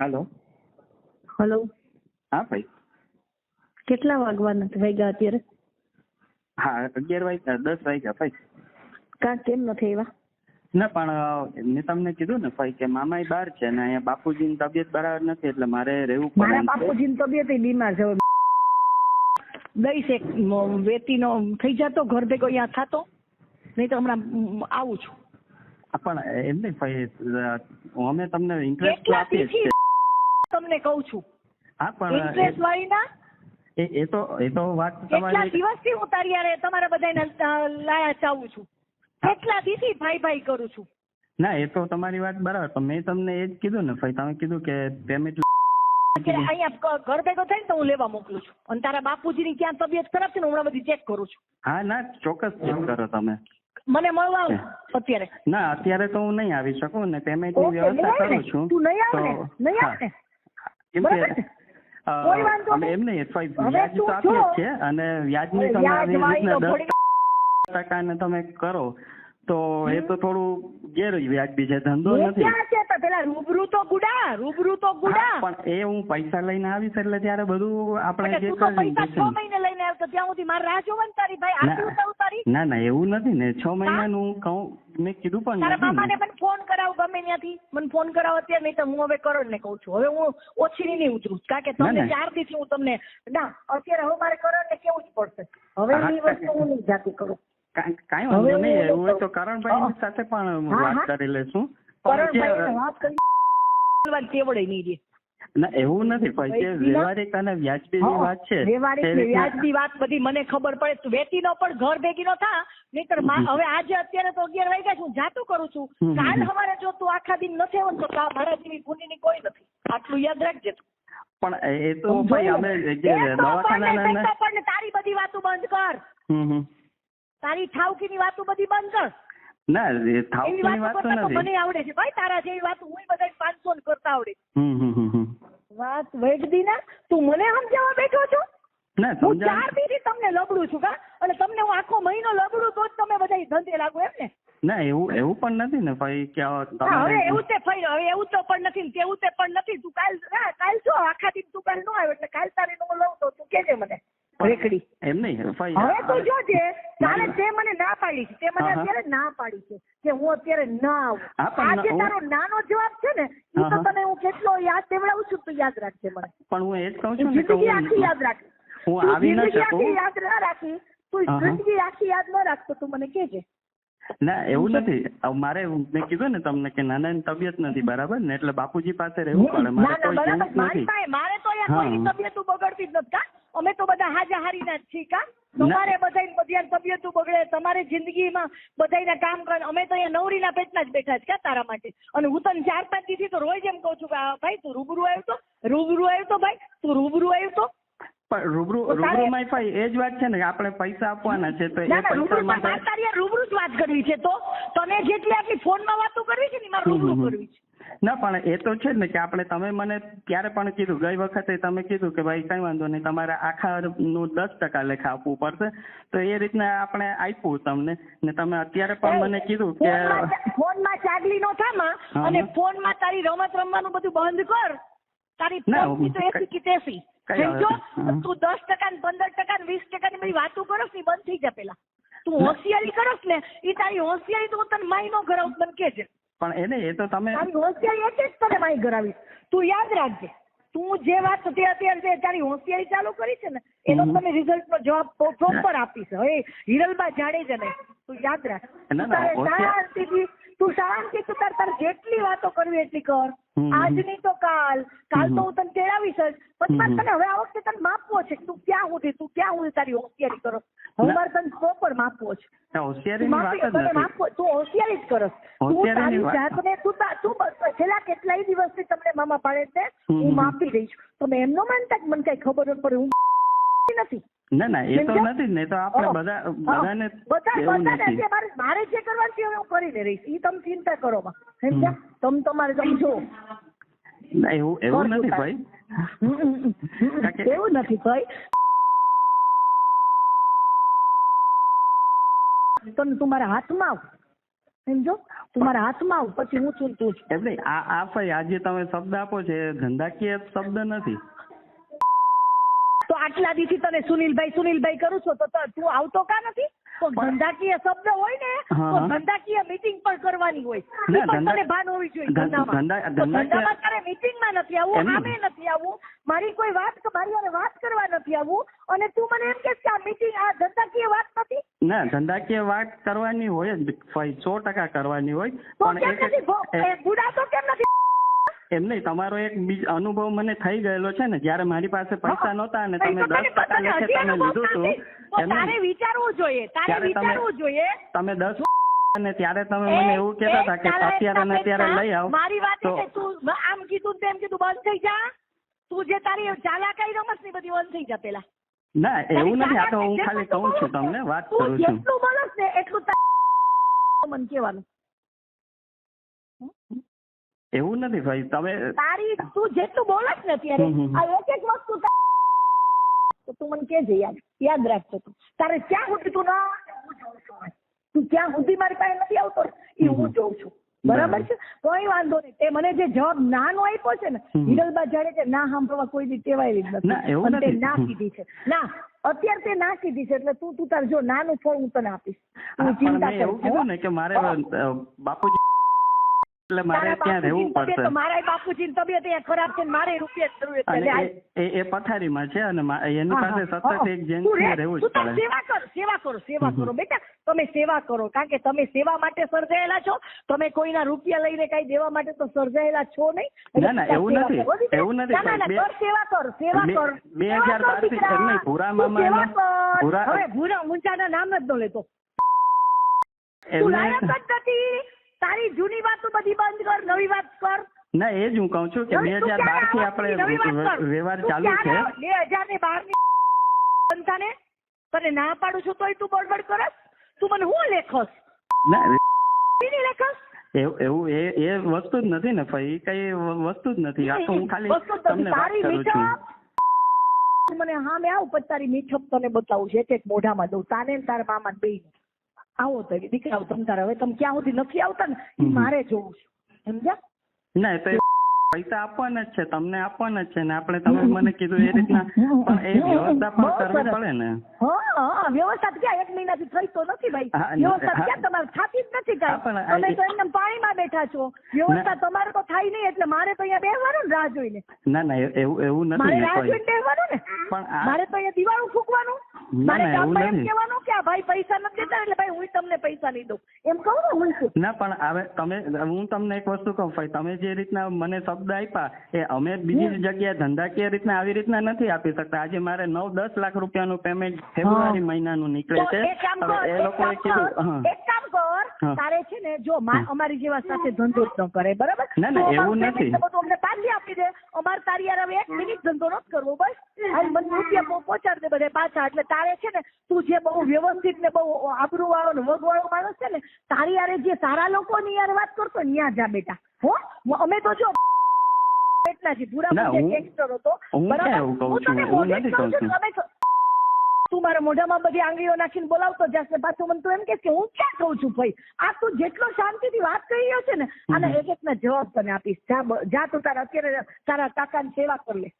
હાલો. Hello. હા ભાઈ. કેટલા વાગવાના વાગ્યા અત્યારે? હા અગિયાર વાગ્યા દસ વાગ્યા ભાઈ. કા કેમ નથી આવ્યા? ના પણ મેં તમને કીધું ને ભાઈ કે મામા બહાર છે ને અહીંયા બાપુજીની તબિયત બરાબર નથી એટલે મારે રહેવું પડે. બાપુજીની તબિયત બીમાર છે. દઈશ એક વેતીનો થઈ જતો ઘર ભેગો અહીંયા થતો. નહીં તો હમણાં આવું છું. પણ એમ નહીં ભાઈ અમે તમને ઇન્ટરેસ્ટ આપીએ જ દીથી છે. તમને કહું છું. હા પણ ઇન્ટરેસ્ટ એ- વાળી ના એ એ તો એ તો વાત કેટલા તમારી દિવસથી હું તારી તમારા બધાને લાયા ચાવું છું. કેટલા દીથી ભાઈ ભાઈ કરું છું. ના એ તો તમારી વાત બરાબર પણ મેં તમને એ જ કીધું ને ભાઈ તમે કીધું કે પેમેન્ટ અહીંયા ઘર ભેગો થાય ને તો હું લેવા મોકલું છું. અને તારા બાપુજીની ક્યાં તબિયત ખરાબ છે ને હમણાં બધી ચેક કરું છું. હા ના ચોક્કસ ચેક કરો તમે. મને મળવા આવ અત્યારે. ના અત્યારે તો હું નહીં આવી શકું ને પેમેન્ટની વ્યવસ્થા કરું છું. તું નહીં આવે ને? નહીં. આવે ને? કેમ કે અમે એમ નહીં વ્યાજ તો આપીએ જ. અને વ્યાજની તમે આવી રીતના દસ તમે કરો તો એ તો થોડું ગેર વ્યાજબી છે ધંધો નથી. પેલા રૂબરૂ તો ગુડા રૂબરૂ તો ગુડા. પણ એ હું પૈસા લઈને આવીશ એટલે ત્યારે બધું આપણે જે કરી દઈશું. મહિને લઈને આવતો ત્યાં સુધી મારે રાહ જોવાની તારી ભાઈ. આટલું ના. ના એવું નથી. ને છ મહિનાનું કહું મેં કીધું પણ તારા મામાને પણ મને ફોન કરાવ ગમે ત્યાંથી. મને ફોન કરાવ અત્યારે નહીં તો હું હવે કરણ ને કહું છું. હવે હું ઓછી નહીં ઉતરું. કારણ કે તમને ચારથી હું તમને ના અત્યારે હવે મારે કરણ ને કેવું જ પડશે? હવે એ વસ્તુ હું નહીં જાતી કરું. કાંઈ વાંધો નહીં એવું હોય તો કરણભાઈ સાથે પણ વાત કરી લેશું કરણભાઈ વાત કરી. કેવડે નહીં રહે. ના એવું નથી જે વ્યવહારિક અને વ્યાજબી વાત છે વ્યવહારિક ને વ્યાજબી વાત બધી મને ખબર પડે તું વેતીનો પણ ઘર ભેગી નો થા નહીતર હવે આજે અત્યારે તો અગિયાર વાગ્યા છે હું જાતું કરું છું. કાલ. સવારે જો તું આખા દિન નથી આવવાનું તો મારા જેવી ભૂંડીની કોઈ નથી. આટલું યાદ રાખજે તું. પણ એ તો ભાઈ અમે જે ને, દવાખાના પણ તારી બધી વાતો બંધ કર. તારી ઠાવકી ઠાવકીની વાતો બધી બંધ કર. ના એ વાતો વાત નથી. મને આવડે છે. ભાઈ તારા જેવી વાતો હું બધા પાંચસો ને કરતા આવડે હમ હમ હમ. વાત વેગદી ના? તું મને સમજાવવા બેઠો છો? હું ચાર દીથી તમને લબડું છું કા અને તમને હું આખો મહિનો લબડું તો જ તમે બધા ધંધે લાગો એમ ને? ના એવું એવું પણ નથી ને ભાઈ કે હવે એવું તે ફરી હવે એવું તો પણ નથી ને તેવું તે પણ નથી. તું કાલ કાલ જો આખા દિન તું કાલ નો આવ્યો એટલે કાલ તારી નો લઉં તો તું કેજે મને રેકડી. એમ નહીં ભાઈ હવે તું જોજે તારે તે મને ના પાડી છે તે મને. અત્યારે ના પાડી છે કે હું અત્યારે ના આવું. આ જે તારો નાનો જવાબ છે ને એ તો તને હું કેટલો યાદ દેવડાવું છું તો યાદ રાખજે મને. પણ હું એ જ કહું છું ને કે આખી યાદ રાખ. હું આવી ન શકું. યાદ ના રાખી. તું. જિંદગી આખી યાદ ન રાખતો તું મને કહેજે. ના એવું નથી. મારે મેં કીધું ને તમને કે નાનાની તબિયત નથી બરાબર ને? એટલે બાપુજી પાસે રહેવું પડે. મારે ના કોઈ મારી નથી. મારે તો યાર કોઈ તબિયત બગડતી જ નથી કા? અમે તો બધા હાજા હારીના જ છીએ કા? તમારે બધી તબિયત બગડે તમારે જિંદગીમાં બધાના કામ કરે. અમે તો અહીંયા નવરીના પેટના જ બેઠા છે કા તારા માટે? અને હું તને ચાર પાંચ દીથી તો રોજ એમ કહું છું કે ભાઈ તું રૂબરૂ આવ્યો તો? રૂબરૂ આવ્યો તો ભાઈ? તું રૂબરૂ આવ્યો તો? પણ રૂબરૂ રૂબરૂ માં એ જ વાત છે ને આપણે પૈસા આપવાના છે તો એ પૈસા રૂબરૂ જ વાત કરવી છે તો. તને જેટલી આટલી ફોનમાં વાતો કરવી છે ને મારે રૂબરૂ. કરવી છે. ના પણ એ તો છે ને કે આપણે તમે મને ત્યારે પણ કીધું ગઈ વખતે તમે કીધું કે ભાઈ કઈ વાંધો નહીં તમારે આખા નું દસ ટકા લેખા આપવું પડશે. તો એ રીતના આપણે આપ્યું તમને. ને તમે અત્યારે પણ મને કીધું કે ફોનમાં ચાગલી નો થામાં અને. ફોનમાં તારી રમત રમવાનું બધું બંધ કર. તારી તો એસી કે તેસી. તું દસ ટકા પંદર ટકા વીસ ટકા ની બધી વાતો કરો ને બંધ થઈ જા પેલા. તું. હોશિયારી કરસ ને એ તારી હોશિયારી તો તને માય નો કરાવું મને કેજે. પણ એને એ તો તમે તારી હોશિયારી એટલે જ તને માહી કરાવીશ તું યાદ રાખજે. તું જે વાત તે અત્યારે તારી હોશિયારી ચાલુ કરી છે ને એનો તમે રિઝલ્ટ નો જવાબ પ્રોપર આપીશ. હવે હિરલબા જાડેજા ને તું યાદ રાખ. તારે શાંતિથી તું શાંતિ તું તાર તાર જેટલી વાતો કરવી એટલી કર. આજની તો કાલ. કાલ તો હું તને કેળાવીશ જ. પણ તને હવે આ વખતે તને માપવો છે તું ક્યાં સુધી તું ક્યાં સુધી તારી હોશિયારી કરો. હવે. મારે તને પ્રોપર માપવો છે. હોશિયારી જ કરસ તું તારી જાતને તું તા- છેલ્લા કેટલાય દિવસથી તમને મામા પાડે છે. હું માપી રહી છું તમે એમનો માનતા કે મને કઈ ખબર પડે. હું નથી. ના ના એ તો નથી ને તો આપણે બધા બધાને બધા એવું નથી. મારે જે કરવાનું છે હું કરીને રહીશ. એ તમે ચિંતા કરો સમજ્યા તમે તમારે સમજો ના એવું એવું નથી ભાઈ. એવું નથી ભાઈ. તમે તું મારા હાથમાં આવ. સમજો તું મારા હાથમાં આવ પછી હું છું તું છું એમ નહીં આ આ ભાઈ આજે તમે શબ્દ આપો છે ધંધાકીય શબ્દ નથી. આટલા દીથી તને સુનિલભાઈ સુનિલભાઈ કરું છો તો તો આવતો કા નથી? ધંધાકીય શબ્દ હોય ને તો ધંધાકીય મીટિંગ પણ કરવાની હોય. તને ભાન હોવી જોઈએ ધંધામાં. તારે મીટિંગમાં નથી આવવું આમે નથી આવવું. મારી કોઈ વાત મારી હારે વાત કરવા નથી આવવું. અને તું મને એમ કે આ મીટિંગ આ ધંધાકીય વાત નથી? ના ધંધાકીય વાત કરવાની હોય જ. સો ટકા કરવાની હોય. પણ બુડા તો કેમ નથી? એમ નહીં તમારો એક અનુભવ મને થઈ ગયેલો છે ને જ્યારે મારી પાસે પૈસા નહોતા અને તમે દસ ટકા લેખે તમે લીધું. હતું તારે વિચારવું જોઈએ તારે વિચારવું જોઈએ. તમે દસ અને ત્યારે તમે મને એવું કહેતા હતા કે અત્યારે ને અત્યારે લઈ આવ. મારી વાત છે તું આમ કીધું તેમ કીધું બંધ થઈ જા. તું જે તારી ચાલાકાઈ રમતની બધી બંધ થઈ જા પેલા. ના એવું નથી આ તો હું ખાલી કહું છું તમને વાત કરું છું. એટલું બોલસ ને એટલું મન મને કહેવાનું. એવું નથી ભાઈ તમે તારી તું જેટલું બોલસ ને હમ. આ એક એક વસ્તુ તો તું મને કહેજે યાદ યાદ રાખજો તું. તારે ક્યાં સુધી તું ના હું જોઉં છું તું ક્યાં સુધી મારી પાસે નથી આવતો એ હું જોઉં છું. બરાબર છે? કોઈ વાંધો નહીં. તે મને જે જવાબ નાનો આપ્યો છે ને. હિરલબા જાડે છે ના સાંભળવા કોઈ દી ટેવાયેલી ના, નથી. ના કીધી છે. ના અત્યારે તે ના કીધી છે એટલે તું તું તાર જો નાનું ફળ હું તને આપીશ. હા, ચિંતા કર. ને કે મારે બાપુજી એટલે મારે ત્યાં રહેવું પડશે? મારા બાપુજીની તબિયત અહીંયા ખરાબ છે મારે રૂપિયા જરૂર છે. એ- પથારીમાં છે અને એની પાસે સતત એક જેન રહેવું જ પડે. સેવા કરો સેવા કરો સેવા કરો. બેટા તમે સેવા કરો કારણ કે તમે સેવા માટે સર્જાયેલા છો. તમે કોઈના રૂપિયા લઈને કઈ દેવા માટે તો સર્જાયેલા છો નહીં. ના, ના, એવું નથી. એવું નથી, ના, ના, સેવા કર સેવા કર. બે સેવા હજાર કર, બારથી દીકરા. નહીં, ભૂરા કર. ભૂરા- હવે ભૂરા ઊંચાના નામ જ ન લેતો. તું એમને તારી જૂની વાતો બધી બંધ કર નવી વાત કર. ના એ જ હું કહું છું કે બે હજાર બારથી આપણે વ્યવહાર ચાલુ છે. બે હજાર ને બારની સંતાને તને ના પાડું છું તોય તું બળબડ કરસ. તું મને હું લેખસ? ના લેખસ? એવું એ એ વસ્તુ જ નથી ને ભાઈ. કઈ વસ્તુ જ નથી. આ તો હું ખાલી. તમને વાત કરું છું. મને હા મેં આવું પછી તારી મીઠપ તને બતાવું છે. એક મોઢામાં દઉં. તારે ને તારા મામા બે આવો તો દીકરાઓ તમ તારે હવે તમે ક્યાં સુધી નથી આવતા ને મારે જોવું છે. સમજ્યા? ના તો પૈસા આપવાના જ છે તમને આપવાના જ છે ને આપણે તમે મને કીધું એ રીતના પણ એ વ્યવસ્થા પણ કરવી પડે ને. હા હા વ્યવસ્થા ક્યાં એક મહિનાથી થઈ તો નથી ભાઈ. વ્યવસ્થા ક્યાં તમારે થતી જ નથી કાંઈ. તમે તો એમને પાણીમાં બેઠા છો. વ્યવસ્થા તમારે તો થાય નહીં એટલે મારે તો અહીંયા બેસવાનું ને રાહ જોઈને. ના ના એવું એવું નથી મારે રાહ જોઈને બેસવાનું ને. પણ મારે તો અહીંયા દિવાળું ફૂંકવાનું. મારે ગામમાં એમ કહેવાનું કે આ ભાઈ પૈસા નથી દેતા એટલે ભાઈ હું તમને પૈસા નહીં દઉં. એમ કહું ને હું. ના પણ હવે તમે હું તમને એક વસ્તુ કહું ભાઈ તમે જે રીતના મને શબ્દ આપ્યા એ અમે બીજી જગ્યાએ ધંધાકીય રીતના આવી રીતના નથી આપી શકતા. આજે મારે નવ દસ લાખ રૂપિયાનું પેમેન્ટ ફેબ્રુઆરી મહિનાનું નીકળે છે. એ લોકો લોકોએ કીધું એક કામ કર તારે છે ને જો અમારી જેવા સાથે ધંધો જ ન કરે બરાબર? ના, ના, તું એવું નથી. payment ને બધું અમને પાછી આપી દે અમારે તારી યાર હવે એક મિનિટ ધંધો નથી કરવો બસ અને મને રૂપિયા પહુ- પહોંચાડી દે એટલે તારે છે ને તું જે બહુ વ્યવસ્થિત ને બહુ આબરૂ વાળો ને વગ વાળો માણસ છે ને તારી યારે જે સારા લોકોની યાર વાત કરતો ને ન્યા જા બેટા. હો? અમે તો જો એટલા જ ભૂરા ના, ગેંગસ્ટર હતો. બરાબર? તો- મારા મોઢામાં બધી આંગળીઓ નાખીને બોલાવતો જાસ ને પાછું મને તું એમ કે હું ક્યાં કહું છું ભાઈ? આ તું જેટલો શાંતિથી વાત કરી રહ્યો છે ને આના એક એક ના જવાબ તને આપીશ. જા જા તું તારા અત્યારે તારા કાકાની સેવા કરી લે.